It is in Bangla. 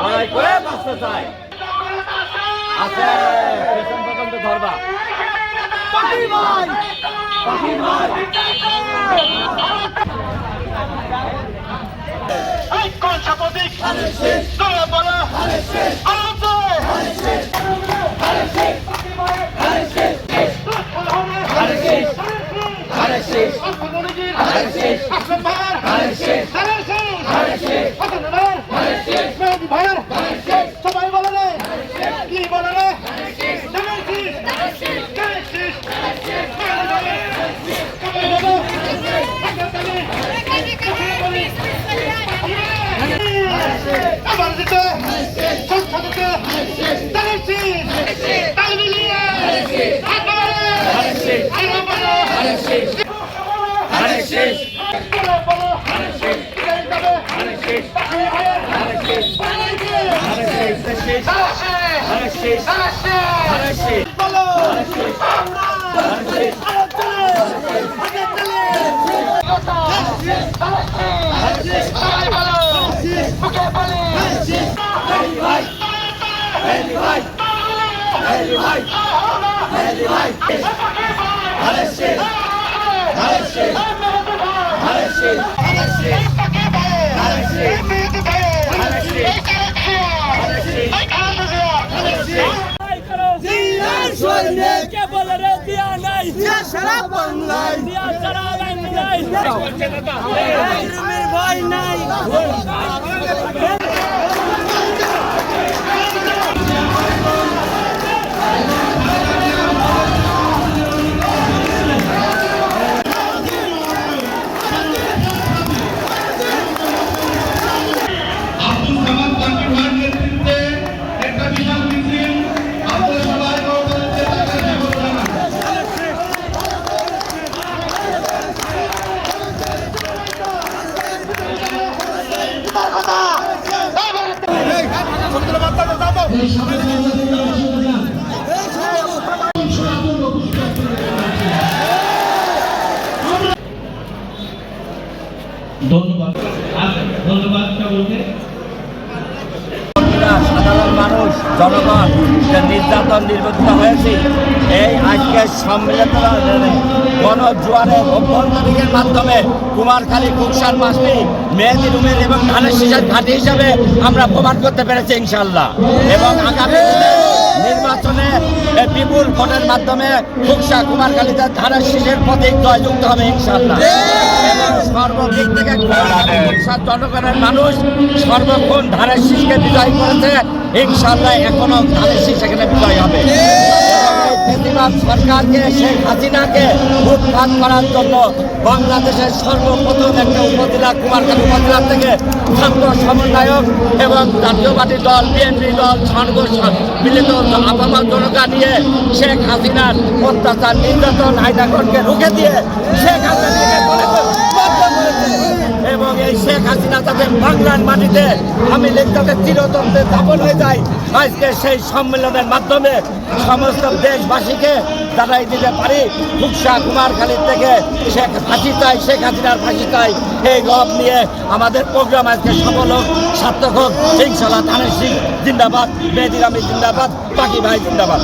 লড়াই করে বাঁচতে চাই আছে পেছন পর্যন্ত ধরবা। সাংবাদিক তোরা বলো আনন্দ সাথে সংসদে তাল মিলিয়ে বলো আরে আমার দিতে সংসদকে তালেছি তালবিলিয়ে একেবারে আরও বলো শেষ বলো বলো যাবে শেষ শেষ শেষ বলো কে বলে রে দিয়া নাই সারা বাংলায় দিয়া সারা বাংলায় ভয় নাই ধন্যবাদ। আচ্ছা ধন্যবাদ সকলকে জনগণ নির্যাতন নির্বাচিত হয়েছে, এই আজকের সম্মিলিত গণজোয়ারে অভ্যন্তরীণের মাধ্যমে কুমারখালী কুকসার মাসটি মেহেদি রুমের এবং ধানের শীষের ঘাঁটি হিসাবে আমরা প্রমাণ করতে পেরেছি ইনশাল্লাহ এবং আগামী নির্বাচনে বিপুল ভোটের মাধ্যমে কুকসা কুমারখালীতে ধানের শীষের প্রতীক জয়যুক্ত হবে ইনশাল্লাহ সর্বদিক থেকে জনগণের মানুষ সর্বক্ষণ ধানের শীষকে বিজয় করেছে। ইনশাল্লাহ এখনও ধানের শীষ এখানে বিজয় হবে। সরকারকে, শেখ হাসিনাকে উৎখাত করার জন্য বাংলাদেশের সর্বপ্রথম একটা উপজেলা, কুমারখালী উপজেলা থেকে ছাত্র সমন্বয়ক এবং জাতীয় পার্টি দল, বিএনপি দল মিলিত আপামা জনতা নিয়ে শেখ হাসিনার অত্যাচার, নির্যাতন আইনাগরকে রুখে দিয়ে শেখ হাসিনাকে এই শেখ হাসিনা যাতে বাংলার মাটিতে আমি লেখতে চিরতন্ত্রে দাপন হয়ে যাই আজকে সেই সম্মেলনের মাধ্যমে সমস্ত দেশবাসীকে জানাই দিতে পারি ফুকসা কুমারখালীর থেকে শেখ ফাঁসি চাই, শেখ হাসিনার ফাঁসি চাই, এই গপ নিয়ে আমাদের প্রোগ্রাম আজকে সফল হোক, সার্থক হোক ইনশাল্লাহ ধানের সিং জিন্দাবাদ মেহেদির আমি জিন্দাবাদ, বাকি ভাই জিন্দাবাদ।